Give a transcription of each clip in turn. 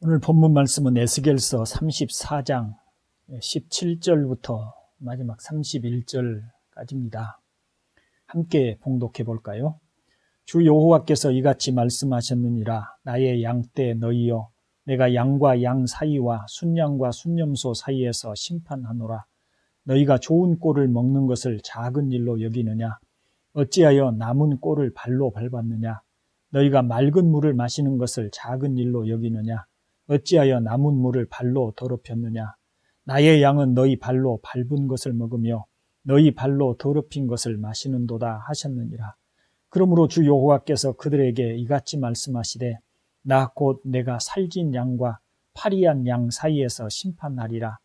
오늘 본문 말씀은 에스겔서 34장 17절부터 마지막 31절까지입니다. 함께 봉독해 볼까요? 주 여호와께서 이같이 말씀하셨느니라. 나의 양떼 너희여 내가 양과 양 사이와 순양과 순염소 사이에서 심판하노라. 너희가 좋은 꼴을 먹는 것을 작은 일로 여기느냐? 어찌하여 남은 꼴을 발로 밟았느냐? 너희가 맑은 물을 마시는 것을 작은 일로 여기느냐 어찌하여 남은 물을 발로 더럽혔느냐? 나의 양은 너희 발로 밟은 것을 먹으며 너희 발로 더럽힌 것을 마시는도다 하셨느니라. 그러므로 주 여호와께서 그들에게 이같이 말씀하시되 나 곧 내가 살진 양과 파리한 양 사이에서 심판하리라.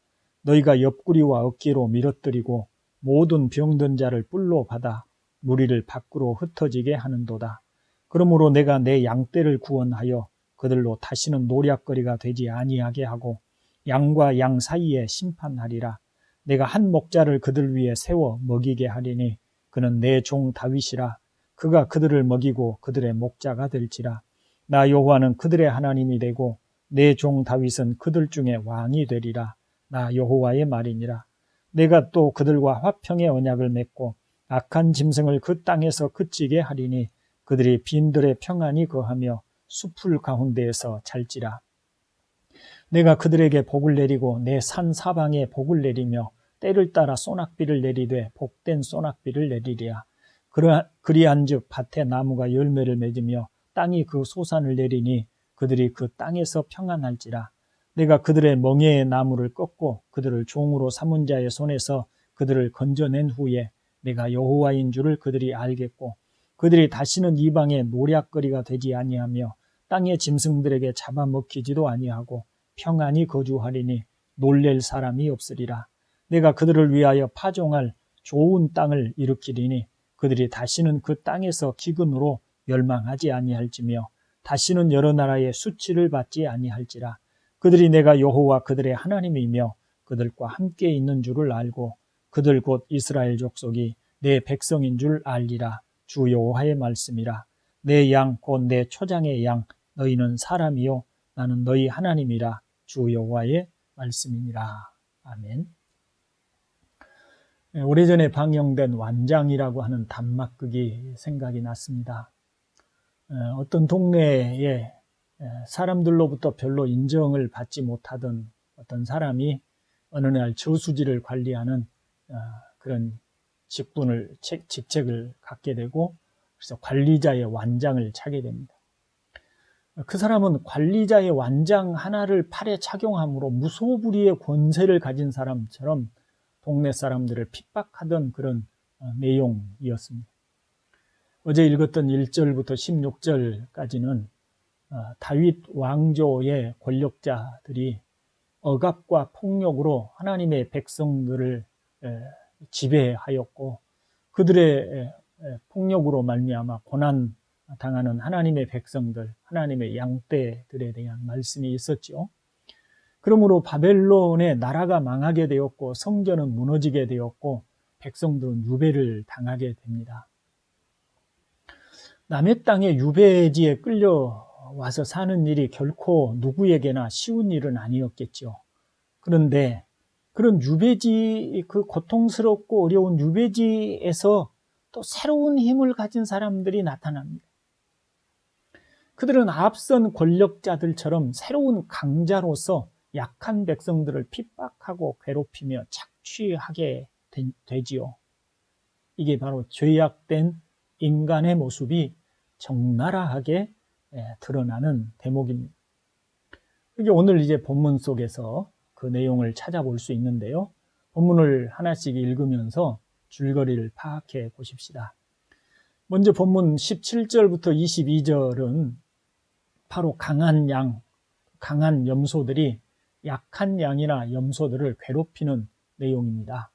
너희가 옆구리와 어깨로 밀어뜨리고 모든 병든 자를 뿔로 받아 무리를 밖으로 흩어지게 하는도다. 그러므로 내가 내 양떼를 구원하여 그들로 다시는 노략거리가 되지 아니하게 하고 양과 양 사이에 심판하리라. 내가 한 목자를 그들 위에 세워 먹이게 하리니 그는 내 종 다윗이라. 그가 그들을 먹이고 그들의 목자가 될지라. 나 여호와는 그들의 하나님이 되고 내 종 다윗은 그들 중에 왕이 되리라. 나 여호와의 말이니라. 내가 또 그들과 화평의 언약을 맺고 악한 짐승을 그 땅에서 그치게 하리니 그들이 빈들의 평안이 거하며 수풀 가운데에서 잘지라. 내가 그들에게 복을 내리고 내 산 사방에 복을 내리며 때를 따라 소낙비를 내리되 복된 소낙비를 내리리야. 그리한즉 밭에 나무가 열매를 맺으며 땅이 그 소산을 내리니 그들이 그 땅에서 평안할지라. 내가 그들의 멍에의 나무를 꺾고 그들을 종으로 삼은 자의 손에서 그들을 건져낸 후에 내가 여호와인 줄을 그들이 알겠고 그들이 다시는 이방의 노략거리가 되지 아니하며 땅의 짐승들에게 잡아먹히지도 아니하고 평안히 거주하리니 놀랠 사람이 없으리라. 내가 그들을 위하여 파종할 좋은 땅을 일으키리니 그들이 다시는 그 땅에서 기근으로 멸망하지 아니할지며 다시는 여러 나라의 수치를 받지 아니할지라. 그들이 내가 여호와 그들의 하나님이며 그들과 함께 있는 줄을 알고 그들 곧 이스라엘 족속이 내 백성인 줄 알리라. 주 여호와의 말씀이라. 내 양 곧 내 초장의 양 너희는 사람이요 나는 너희 하나님이라 주 여호와의 말씀이니라. 아멘. 네, 오래전에 방영된 완장이라고 하는 단막극이 생각이 났습니다. 어떤 동네에 사람들로부터 별로 인정을 받지 못하던 어떤 사람이 어느 날 저수지를 관리하는 어, 그런 직분을 직책을 갖게 되고 그래서 관리자의 완장을 차게 됩니다. 그 사람은 관리자의 완장 하나를 팔에 착용함으로 무소불위의 권세를 가진 사람처럼 동네 사람들을 핍박하던 그런 어, 내용이었습니다. 어제 읽었던 1절부터 16절까지는 어, 다윗 왕조의 권력자들이 억압과 폭력으로 하나님의 백성들을 지배하였고 그들의 폭력으로 말미암아 고난 당하는 하나님의 백성들, 하나님의 양떼들에 대한 말씀이 있었죠. 그러므로 바벨론의 나라가 망하게 되었고 성전은 무너지게 되었고 백성들은 유배를 당하게 됩니다. 남의 땅에 유배지에 끌려와서 사는 일이 결코 누구에게나 쉬운 일은 아니었겠죠. 그런데 그런 유배지, 그 고통스럽고 어려운 유배지에서 또 새로운 힘을 가진 사람들이 나타납니다. 그들은 앞선 권력자들처럼 새로운 강자로서 약한 백성들을 핍박하고 괴롭히며 착취하게 되, 지요 이게 바로 죄악된 인간의 모습이 적나라하게 예, 드러나는 대목입니다. 이게 오늘 이제 본문 속에서 그 내용을 찾아볼 수 있는데요. 본문을 하나씩 읽으면서 줄거리를 파악해 보십시다. 먼저 본문 17절부터 22절은 바로 강한 양, 강한 염소들이 약한 양이나 염소들을 괴롭히는 내용입니다.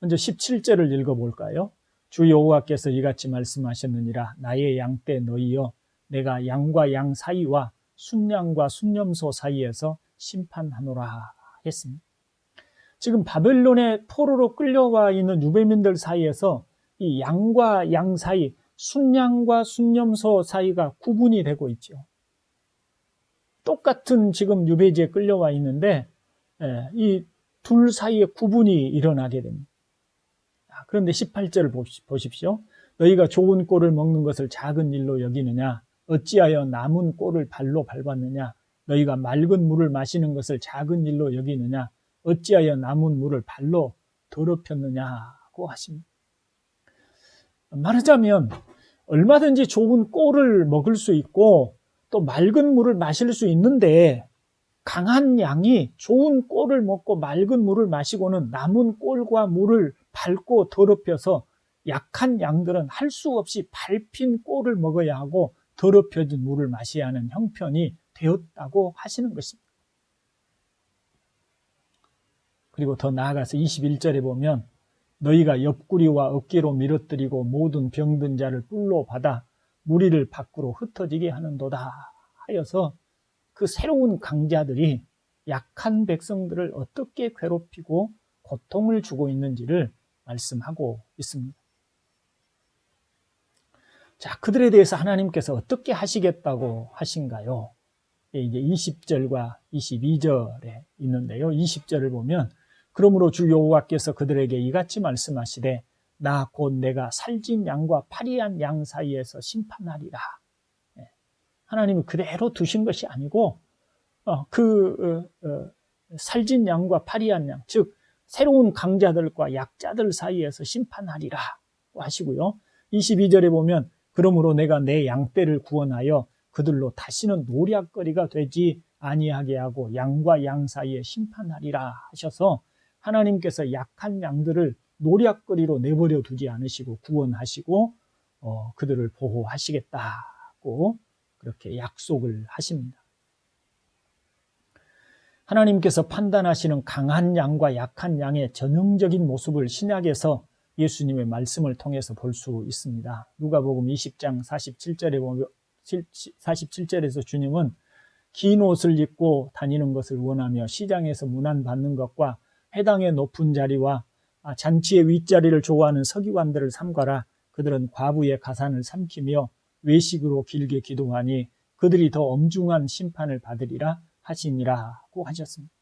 먼저 17절을 읽어볼까요? 주 여호와께서 이같이 말씀하셨느니라 나의 양떼 너희여 내가 양과 양 사이와 순양과 순염소 사이에서 심판하노라 했습니다. 지금 바벨론의 포로로 끌려와 있는 유배민들 사이에서 이 양과 양 사이, 순양과 순염소 사이가 구분이 되고 있죠. 똑같은 지금 유배지에 끌려와 있는데 예, 이둘 사이에 구분이 일어나게 됩니다. 아, 그런데 18절을 보십시오. 너희가 좋은 꼴을 먹는 것을 작은 일로 여기느냐? 어찌하여 남은 꼴을 발로 밟았느냐? 너희가 맑은 물을 마시는 것을 작은 일로 여기느냐? 어찌하여 남은 물을 발로 더럽혔느냐고 하십니다. 말하자면 얼마든지 좋은 꼴을 먹을 수 있고 또 맑은 물을 마실 수 있는데 강한 양이 좋은 꼴을 먹고 맑은 물을 마시고는 남은 꼴과 물을 밟고 더럽혀서 약한 양들은 할 수 없이 밟힌 꼴을 먹어야 하고 더럽혀진 물을 마셔야 하는 형편이 되었다고 하시는 것입니다. 그리고 더 나아가서 21절에 보면 너희가 옆구리와 어깨로 밀어뜨리고 모든 병든 자를 뿔로 받아 무리를 밖으로 흩어지게 하는도다 하여서 그 새로운 강자들이 약한 백성들을 어떻게 괴롭히고 고통을 주고 있는지를 말씀하고 있습니다. 자, 그들에 대해서 하나님께서 어떻게 하시겠다고 하신가요? 예, 이제 20절과 22절에 있는데요. 20절을 보면 그러므로 주 여호와께서 그들에게 이같이 말씀하시되 나 곧 내가 살진 양과 파리한 양 사이에서 심판하리라. 하나님은 그대로 두신 것이 아니고 어, 그 어, 어, 살진 양과 파리한 양, 즉 새로운 강자들과 약자들 사이에서 심판하리라 하시고요. 22절에 보면 그러므로 내가 내 양떼를 구원하여 그들로 다시는 노략거리가 되지 아니하게 하고 양과 양 사이에 심판하리라 하셔서 하나님께서 약한 양들을 노략거리로 내버려 두지 않으시고 구원하시고 어, 그들을 보호하시겠다고 그렇게 약속을 하십니다. 하나님께서 판단하시는 강한 양과 약한 양의 전형적인 모습을 신약에서 예수님의 말씀을 통해서 볼 수 있습니다. 누가복음 20장 47절에 보면 47절에서 주님은 긴 옷을 입고 다니는 것을 원하며 시장에서 문안 받는 것과 해당의 높은 자리와 잔치의 윗자리를 좋아하는 서기관들을 삼가라. 그들은 과부의 가산을 삼키며 외식으로 길게 기도하니 그들이 더 엄중한 심판을 받으리라 하시니라고 하셨습니다.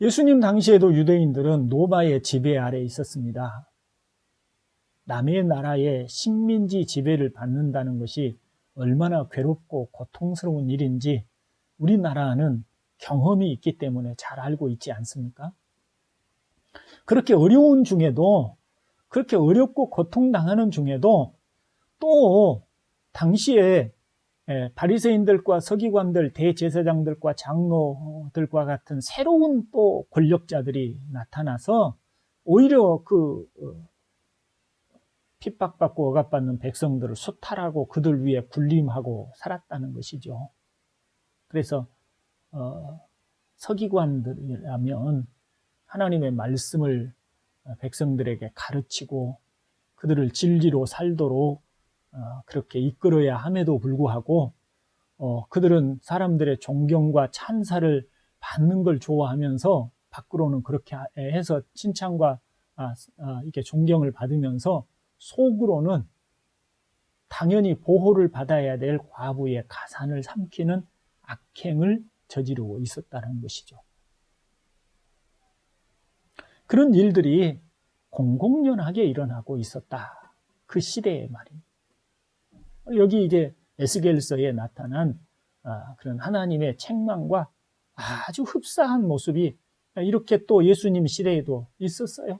예수님 당시에도 유대인들은 노바의 지배 아래 있었습니다. 남의 나라의 식민지 지배를 받는다는 것이 얼마나 괴롭고 고통스러운 일인지 우리나라는 경험이 있기 때문에 잘 알고 있지 않습니까? 그렇게 어려운 중에도 그렇게 어렵고 고통당하는 중에도 또 당시에 예, 바리새인들과 서기관들, 대제사장들과 장로들과 같은 새로운 또 권력자들이 나타나서 오히려 그 어, 핍박받고 억압받는 백성들을 수탈하고 그들 위에 군림하고 살았다는 것이죠. 그래서 어, 서기관들이라면 하나님의 말씀을 백성들에게 가르치고 그들을 진리로 살도록 어, 그렇게 이끌어야 함에도 불구하고 어, 그들은 사람들의 존경과 찬사를 받는 걸 좋아하면서 밖으로는 그렇게 해서 칭찬과 아, 아, 이렇게 존경을 받으면서 속으로는 당연히 보호를 받아야 될 과부의 가산을 삼키는 악행을 저지르고 있었다는 것이죠. 그런 일들이 공공연하게 일어나고 있었다. 그 시대의 말입니다. 여기 이제 에스겔서에 나타난 아, 그런 하나님의 책망과 아주 흡사한 모습이 이렇게 또 예수님 시대에도 있었어요.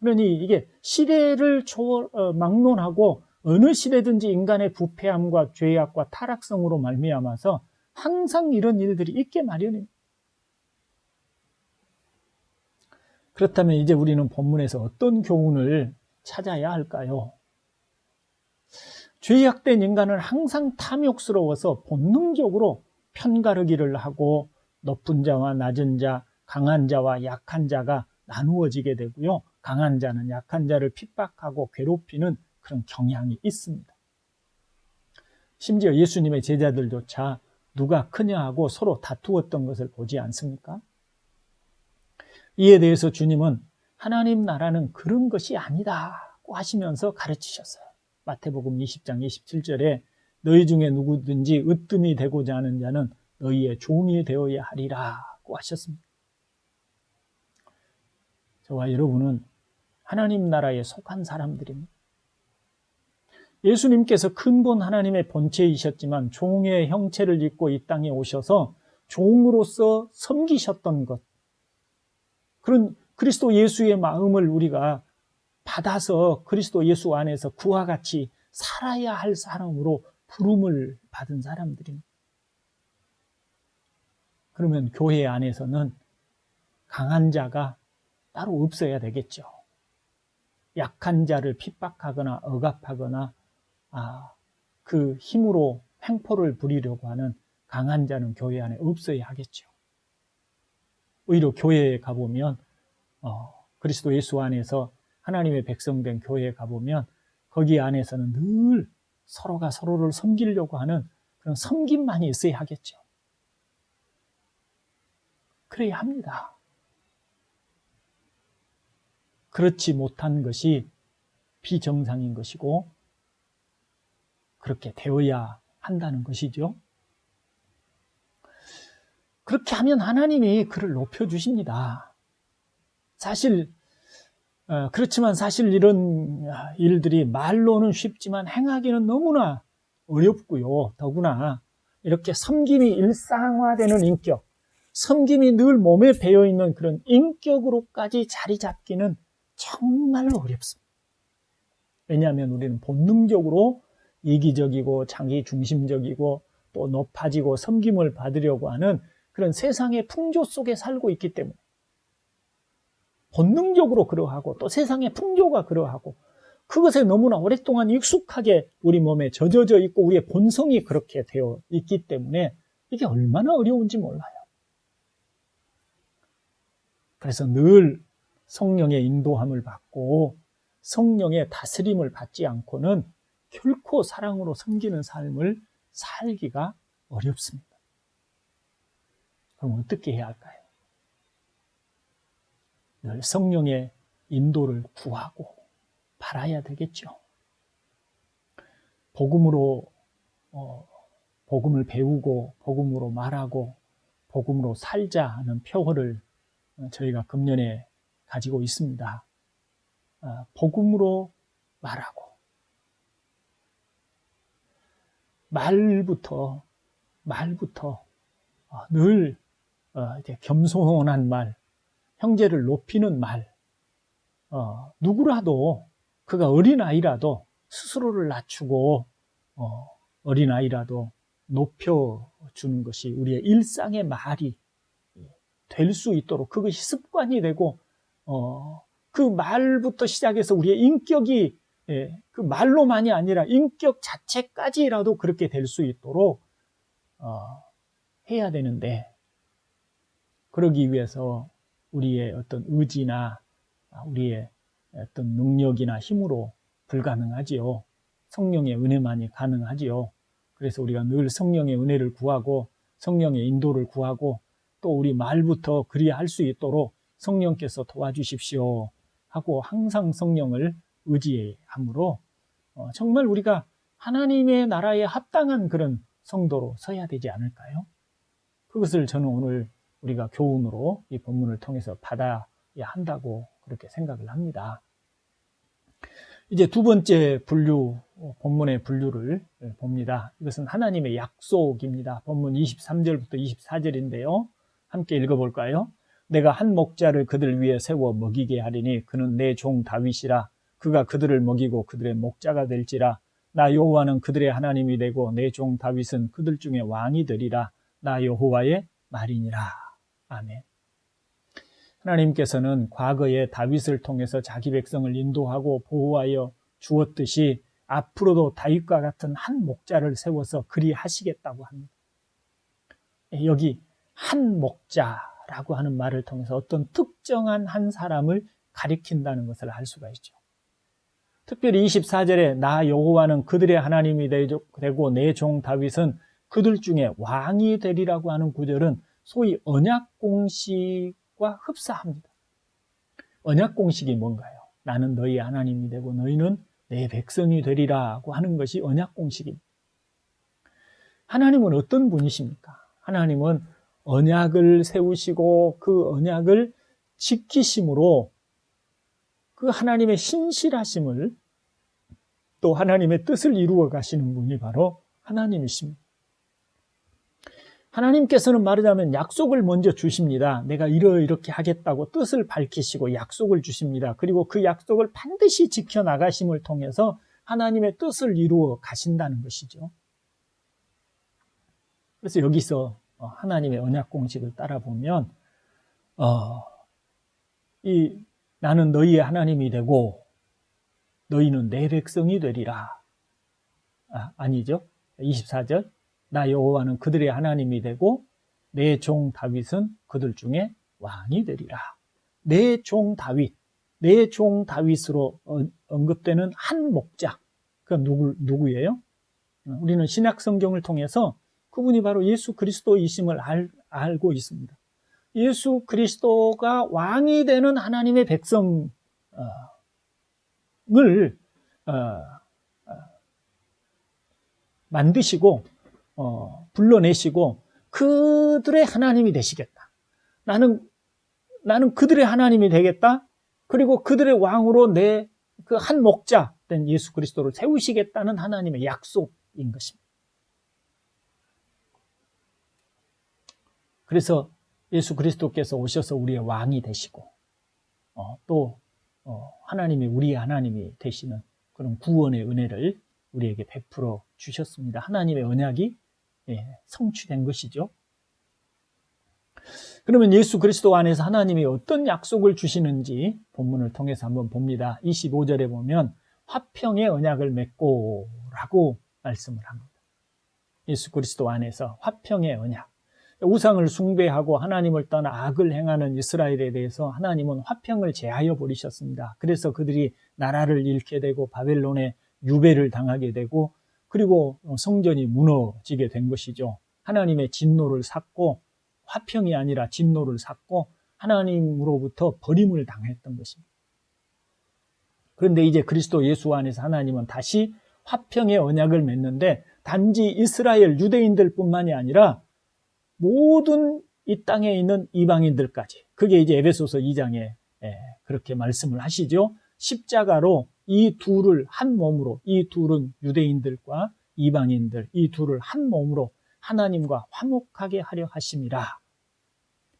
그러니 이게 시대를 초, 어, 막론하고 어느 시대든지 인간의 부패함과 죄악과 타락성으로 말미암아서 항상 이런 일들이 있게 마련입니다. 그렇다면 이제 우리는 본문에서 어떤 교훈을 찾아야 할까요? 죄악된 인간은 항상 탐욕스러워서 본능적으로 편가르기를 하고 높은 자와 낮은 자, 강한 자와 약한 자가 나누어지게 되고요. 강한 자는 약한 자를 핍박하고 괴롭히는 그런 경향이 있습니다. 심지어 예수님의 제자들조차 누가 크냐 하고 서로 다투었던 것을 보지 않습니까? 이에 대해서 주님은 하나님 나라는 그런 것이 아니다고 하시면서 가르치셨어요. 마태복음 20장 27절에 너희 중에 누구든지 으뜸이 되고자 하는 자는 너희의 종이 되어야 하리라고 하셨습니다. 저와 여러분은 하나님 나라에 속한 사람들입니다. 예수님께서 근본 하나님의 본체이셨지만 종의 형체를 입고 이 땅에 오셔서 종으로서 섬기셨던 것. 그런 그리스도 예수의 마음을 우리가 받아서 그리스도 예수 안에서 그와 같이 살아야 할 사람으로 부름을 받은 사람들입니다. 그러면 교회 안에서는 강한 자가 따로 없어야 되겠죠. 약한 자를 핍박하거나 억압하거나 아, 그 힘으로 횡포를 부리려고 하는 강한 자는 교회 안에 없어야 하겠죠. 오히려 교회에 가보면 어, 그리스도 예수 안에서 하나님의 백성된 교회에 가보면 거기 안에서는 늘 서로가 서로를 섬기려고 하는 그런 섬김만이 있어야 하겠죠. 그래야 합니다. 그렇지 못한 것이 비정상인 것이고 그렇게 되어야 한다는 것이죠. 그렇게 하면 하나님이 그를 높여주십니다. 사실, 어, 그렇지만 사실 이런 일들이 말로는 쉽지만 행하기는 너무나 어렵고요. 더구나 이렇게 섬김이 일상화되는 인격, 섬김이 늘 몸에 배어 있는 그런 인격으로까지 자리 잡기는 정말로 어렵습니다. 왜냐하면 우리는 본능적으로 이기적이고 자기 중심적이고 또 높아지고 섬김을 받으려고 하는 그런 세상의 풍조 속에 살고 있기 때문에 본능적으로 그러하고 또 세상의 풍조가 그러하고 그것에 너무나 오랫동안 익숙하게 우리 몸에 젖어져 있고 우리의 본성이 그렇게 되어 있기 때문에 이게 얼마나 어려운지 몰라요. 그래서 늘 성령의 인도함을 받고 성령의 다스림을 받지 않고는 결코 사랑으로 섬기는 삶을 살기가 어렵습니다. 그럼 어떻게 해야 할까요? 늘 성령의 인도를 구하고 바라야 되겠죠. 복음으로 어, 복음을 배우고 복음으로 말하고 복음으로 살자 하는 표어를 저희가 금년에 가지고 있습니다. 어, 복음으로 말하고 말부터 말부터 어, 늘 어, 겸손한 말, 형제를 높이는 말, 어, 누구라도 그가 어린 아이라도 스스로를 낮추고 어린 아이라도 높여주는 것이 우리의 일상의 말이 될 수 있도록 그것이 습관이 되고 그 말부터 시작해서 우리의 인격이 예, 그 말로만이 아니라 인격 자체까지라도 그렇게 될 수 있도록 어, 해야 되는데 그러기 위해서 우리의 어떤 의지나 우리의 어떤 능력이나 힘으로 불가능하지요. 성령의 은혜만이 가능하지요. 그래서 우리가 늘 성령의 은혜를 구하고 성령의 인도를 구하고 또 우리 말부터 그리 할 수 있도록 성령께서 도와주십시오 하고 항상 성령을 의지함으로 어, 정말 우리가 하나님의 나라에 합당한 그런 성도로 서야 되지 않을까요? 그것을 저는 오늘 우리가 교훈으로 이 본문을 통해서 받아야 한다고 그렇게 생각을 합니다. 이제 두 번째 분류, 본문의 분류를 봅니다. 이것은 하나님의 약속입니다. 본문 23절부터 24절인데요. 함께 읽어볼까요? 내가 한 목자를 그들 위해 세워 먹이게 하리니 그는 내 종 다윗이라 그가 그들을 먹이고 그들의 목자가 될지라 나 여호와는 그들의 하나님이 되고 내 종 다윗은 그들 중에 왕이 되리라 나 여호와의 말이니라 아멘. 하나님께서는 과거에 다윗을 통해서 자기 백성을 인도하고 보호하여 주었듯이 앞으로도 다윗과 같은 한 목자를 세워서 그리 하시겠다고 합니다. 여기 한 목자라고 하는 말을 통해서 어떤 특정한 한 사람을 가리킨다는 것을 알 수가 있죠. 특별히 24절에 나 여호와는 그들의 하나님이 되고 내 종 다윗은 그들 중에 왕이 되리라고 하는 구절은 소위 언약 공식과 흡사합니다. 언약 공식이 뭔가요? 나는 너희 하나님이 되고 너희는 내 백성이 되리라고 하는 것이 언약 공식입니다. 하나님은 어떤 분이십니까? 하나님은 언약을 세우시고 그 언약을 지키심으로 그 하나님의 신실하심을 또 하나님의 뜻을 이루어 가시는 분이 바로 하나님이십니다. 하나님께서는 말하자면 약속을 먼저 주십니다. 내가 이러이렇게 하겠다고 뜻을 밝히시고 약속을 주십니다. 그리고 그 약속을 반드시 지켜나가심을 통해서 하나님의 뜻을 이루어 가신다는 것이죠. 그래서 여기서 어, 하나님의 언약 공식을 따라 보면, 어, 이 나는 너희의 하나님이 되고 너희는 내 백성이 되리라. 아, 아니죠. 24절. 나 여호와는 그들의 하나님이 되고 내 종 다윗은 그들 중에 왕이 되리라. 내 종 다윗, 내 종 다윗으로 언급되는 한 목자. 그 누구 누구예요? 우리는 신약 성경을 통해서 그분이 바로 예수 그리스도이심을 알, 알고 있습니다. 예수 그리스도가 왕이 되는 하나님의 백성을 어, 어, 만드시고 어, 불러내시고 그들의 하나님이 되시겠다. 나는 나는 그들의 하나님이 되겠다. 그리고 그들의 왕으로 내 그 한 목자 된 예수 그리스도를 세우시겠다는 하나님의 약속인 것입니다. 그래서 예수 그리스도께서 오셔서 우리의 왕이 되시고 어, 또 어, 하나님이 우리의 하나님이 되시는 그런 구원의 은혜를 우리에게 베풀어 주셨습니다. 하나님의 언약이 예, 성취된 것이죠. 그러면 예수 그리스도 안에서 하나님이 어떤 약속을 주시는지 본문을 통해서 한번 봅니다. 25절에 보면 화평의 언약을 맺고 라고 말씀을 합니다. 예수 그리스도 안에서 화평의 언약. 우상을 숭배하고 하나님을 떠나 악을 행하는 이스라엘에 대해서 하나님은 화평을 제하여 버리셨습니다. 그래서 그들이 나라를 잃게 되고 바벨론에 유배를 당하게 되고 그리고 성전이 무너지게 된 것이죠. 하나님의 진노를 샀고 화평이 아니라 진노를 샀고 하나님으로부터 버림을 당했던 것입니다. 그런데 이제 그리스도 예수 안에서 하나님은 다시 화평의 언약을 맺는데 단지 이스라엘 유대인들뿐만이 아니라 모든 이 땅에 있는 이방인들까지 그게 이제 에베소서 2장에 예, 그렇게 말씀을 하시죠. 십자가로 이 둘을 한 몸으로 이 둘은 유대인들과 이방인들 이 둘을 한 몸으로 하나님과 화목하게 하려 하심이라.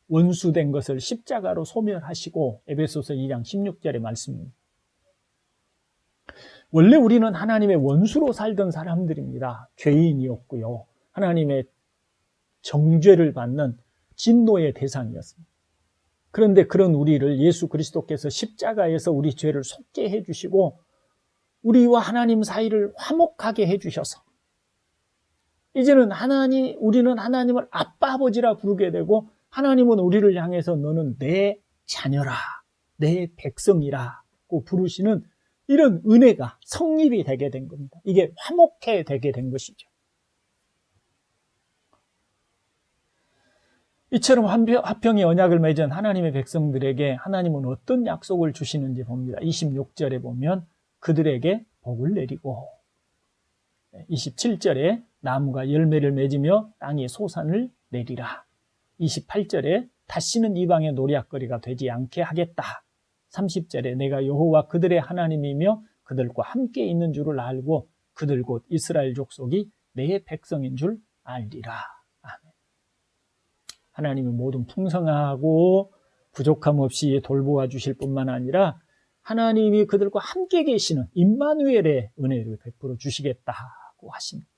원수된 것을 십자가로 소멸하시고 에베소서 2장 16절의 말씀입니다. 원래 우리는 하나님의 원수로 살던 사람들입니다. 죄인이었고요. 하나님의 정죄를 받는 진노의 대상이었습니다. 그런데 그런 우리를 예수 그리스도께서 십자가에서 우리 죄를 속게 해주시고 우리와 하나님 사이를 화목하게 해주셔서 이제는 하나님, 우리는 하나님을 아빠 아버지라 부르게 되고 하나님은 우리를 향해서 너는 내 자녀라, 내 백성이라고 부르시는 이런 은혜가 성립이 되게 된 겁니다. 이게 화목해 되게 된 것이죠. 이처럼 화평의 언약을 맺은 하나님의 백성들에게 하나님은 어떤 약속을 주시는지 봅니다. 26절에 보면 그들에게 복을 내리고 27절에 나무가 열매를 맺으며 땅이 소산을 내리라. 28절에 다시는 이방의 노략거리가 되지 않게 하겠다. 30절에 내가 여호와 그들의 하나님이며 그들과 함께 있는 줄을 알고 그들 곧 이스라엘 족속이 내 백성인 줄 알리라. 하나님이 모든 풍성하고 부족함 없이 돌보아 주실 뿐만 아니라 하나님이 그들과 함께 계시는 임마누엘의 은혜를 베풀어 주시겠다고 하십니다.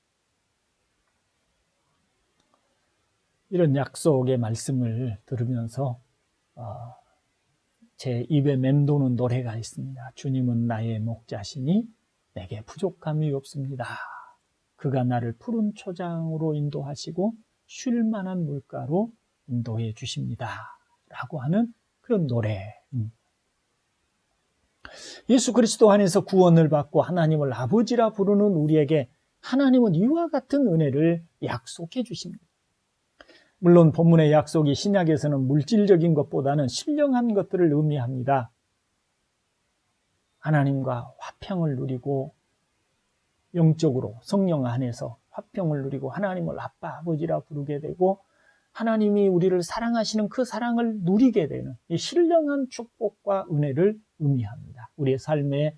이런 약속의 말씀을 들으면서 어, 제 입에 맴도는 노래가 있습니다. 주님은 나의 목자시니 내게 부족함이 없습니다. 그가 나를 푸른 초장으로 인도하시고 쉴 만한 물가로 인도해 주십니다. 라고 하는 그런 노래. 예수 그리스도 안에서 구원을 받고 하나님을 아버지라 부르는 우리에게 하나님은 이와 같은 은혜를 약속해 주십니다. 물론 본문의 약속이 신약에서는 물질적인 것보다는 신령한 것들을 의미합니다. 하나님과 화평을 누리고 영적으로 성령 안에서 화평을 누리고 하나님을 아빠 아버지라 부르게 되고 하나님이 우리를 사랑하시는 그 사랑을 누리게 되는 이 신령한 축복과 은혜를 의미합니다. 우리의 삶에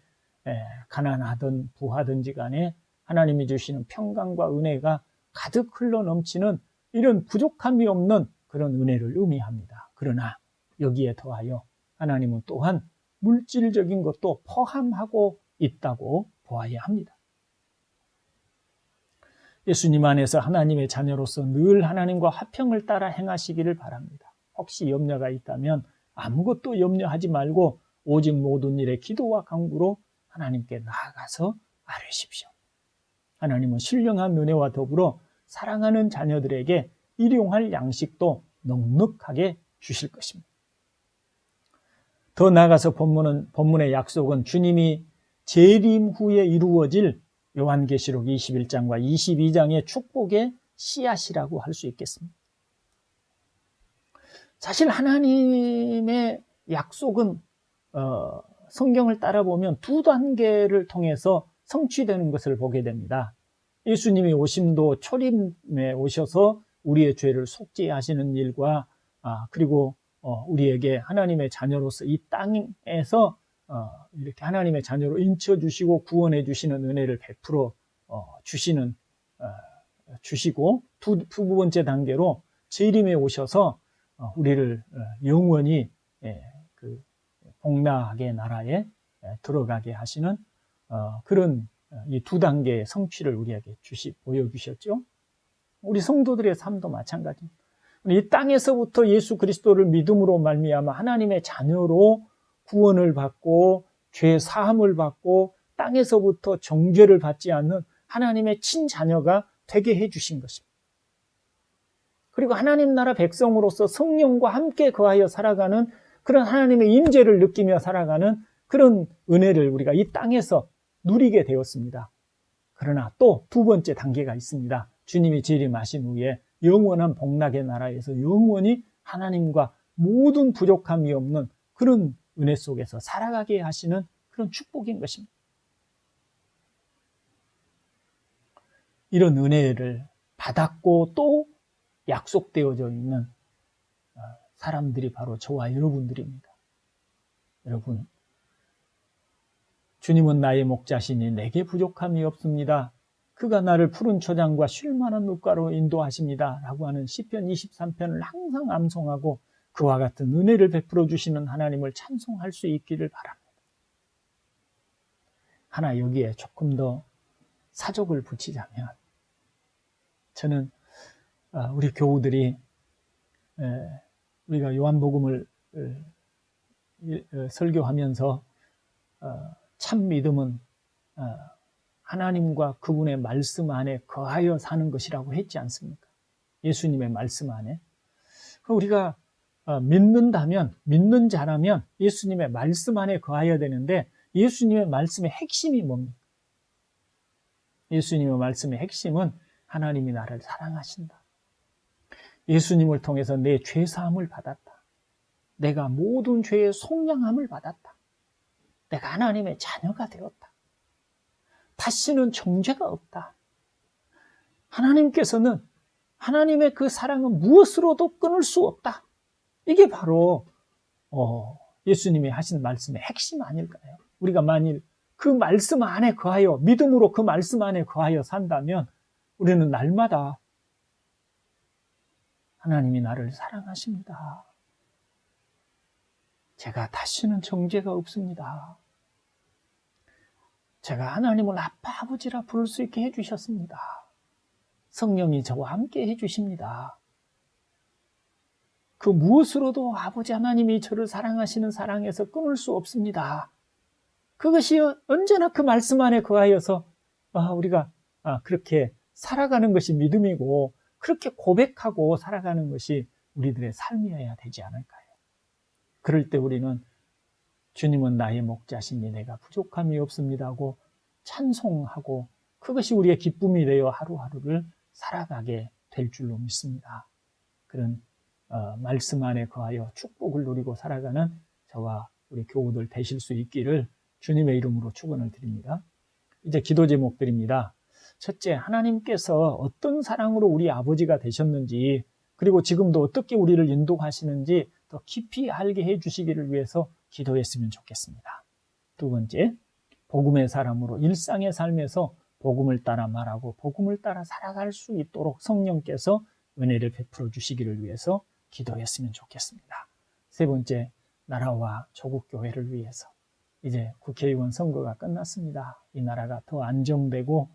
가난하든 부하든지 간에 하나님이 주시는 평강과 은혜가 가득 흘러 넘치는 이런 부족함이 없는 그런 은혜를 의미합니다. 그러나 여기에 더하여 하나님은 또한 물질적인 것도 포함하고 있다고 보아야 합니다. 예수님 안에서 하나님의 자녀로서 늘 하나님과 화평을 따라 행하시기를 바랍니다. 혹시 염려가 있다면 아무것도 염려하지 말고 오직 모든 일에 기도와 강구로 하나님께 나아가서 아뢰십시오. 하나님은 신령한 은혜와 더불어 사랑하는 자녀들에게 일용할 양식도 넉넉하게 주실 것입니다. 더 나아가서 본문은, 본문의 약속은 주님이 재림 후에 이루어질 요한계시록 21장과 22장의 축복의 씨앗이라고 할 수 있겠습니다. 사실 하나님의 약속은 어, 성경을 따라보면 두 단계를 통해서 성취되는 것을 보게 됩니다. 예수님이 오심도 초림에 오셔서 우리의 죄를 속죄하시는 일과 아, 그리고 어, 우리에게 하나님의 자녀로서 이 땅에서 어, 이렇게 하나님의 자녀로 인쳐 주시고 구원해 주시는 은혜를 베풀어 어, 주시는 주시고 두, 두 번째 단계로 재림에 오셔서 우리를 영원히 예, 그 복락의 나라에 예, 들어가게 하시는 그런 이 두 단계의 성취를 우리에게 주시 보여주셨죠. 우리 성도들의 삶도 마찬가지입니다. 이 땅에서부터 예수 그리스도를 믿음으로 말미암아 하나님의 자녀로 구원을 받고 죄 사함을 받고 땅에서부터 정죄를 받지 않는 하나님의 친자녀가 되게 해 주신 것입니다. 그리고 하나님 나라 백성으로서 성령과 함께 거하여 살아가는 그런 하나님의 임재를 느끼며 살아가는 그런 은혜를 우리가 이 땅에서 누리게 되었습니다. 그러나 또 두 번째 단계가 있습니다. 주님이 재림하신 후에 영원한 복락의 나라에서 영원히 하나님과 모든 부족함이 없는 그런 은혜 속에서 살아가게 하시는 그런 축복인 것입니다. 이런 은혜를 받았고 또 약속되어져 있는 어, 사람들이 바로 저와 여러분들입니다. 여러분, 주님은 나의 목자시니 내게 부족함이 없습니다. 그가 나를 푸른 초장과 쉴만한 물가로 인도하십니다. 라고 하는 시편 23편을 항상 암송하고 그와 같은 은혜를 베풀어 주시는 하나님을 찬송할 수 있기를 바랍니다. 하나 여기에 조금 더 사족을 붙이자면 저는 어, 우리 교우들이 우리가 요한복음을 어, 설교하면서 어, 참 믿음은 하나님과 그분의 말씀 안에 거하여 사는 것이라고 했지 않습니까? 예수님의 말씀 안에. 우리가 어, 믿는다면, 믿는 자라면 예수님의 말씀 안에 거하여야 되는데 예수님의 말씀의 핵심이 뭡니까? 예수님의 말씀의 핵심은 하나님이 나를 사랑하신다. 예수님을 통해서 내 죄사함을 받았다. 내가 모든 죄의 속량함을 받았다. 내가 하나님의 자녀가 되었다. 다시는 정죄가 없다. 하나님께서는 하나님의 그 사랑은 무엇으로도 끊을 수 없다. 이게 바로 어, 예수님이 하신 말씀의 핵심 아닐까요? 우리가 만일 그 말씀 안에 거하여 믿음으로 그 말씀 안에 거하여 산다면 우리는 날마다 하나님이 나를 사랑하십니다. 제가 다시는 정죄가 없습니다. 제가 하나님을 아빠 아버지라 부를 수 있게 해주셨습니다. 성령이 저와 함께 해주십니다. 그 무엇으로도 아버지 하나님이 저를 사랑하시는 사랑에서 끊을 수 없습니다. 그것이 언제나 그 말씀 안에 거하여서 아, 우리가 아, 그렇게 살아가는 것이 믿음이고 그렇게 고백하고 살아가는 것이 우리들의 삶이어야 되지 않을까요? 그럴 때 우리는 주님은 나의 목자시니 내가 부족함이 없습니다고 찬송하고 그것이 우리의 기쁨이 되어 하루하루를 살아가게 될 줄로 믿습니다. 그런 어, 말씀 안에 거하여 축복을 누리고 살아가는 저와 우리 교우들 되실 수 있기를 주님의 이름으로 축원을 드립니다. 이제 기도 제목드립니다. 첫째, 하나님께서 어떤 사랑으로 우리 아버지가 되셨는지, 그리고 지금도 어떻게 우리를 인도하시는지 더 깊이 알게 해 주시기를 위해서 기도했으면 좋겠습니다. 두 번째, 복음의 사람으로 일상의 삶에서 복음을 따라 말하고 복음을 따라 살아갈 수 있도록 성령께서 은혜를 베풀어 주시기를 위해서 기도했으면 좋겠습니다. 세 번째, 나라와 조국 교회를 위해서 이제 국회의원 선거가 끝났습니다. 이 나라가 더 안정되고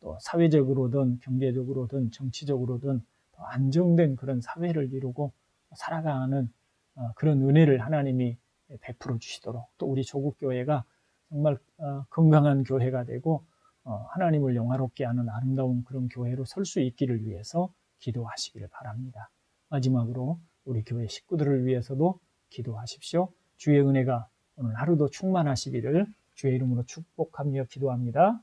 또 사회적으로든 경제적으로든 정치적으로든 더 안정된 그런 사회를 이루고 살아가는 어, 그런 은혜를 하나님이 베풀어 주시도록 또 우리 조국 교회가 정말 어, 건강한 교회가 되고 어, 하나님을 영화롭게 하는 아름다운 그런 교회로 설 수 있기를 위해서 기도하시기를 바랍니다. 마지막으로 우리 교회 식구들을 위해서도 기도하십시오. 주의 은혜가 오늘 하루도 충만하시기를 주의 이름으로 축복하며 기도합니다.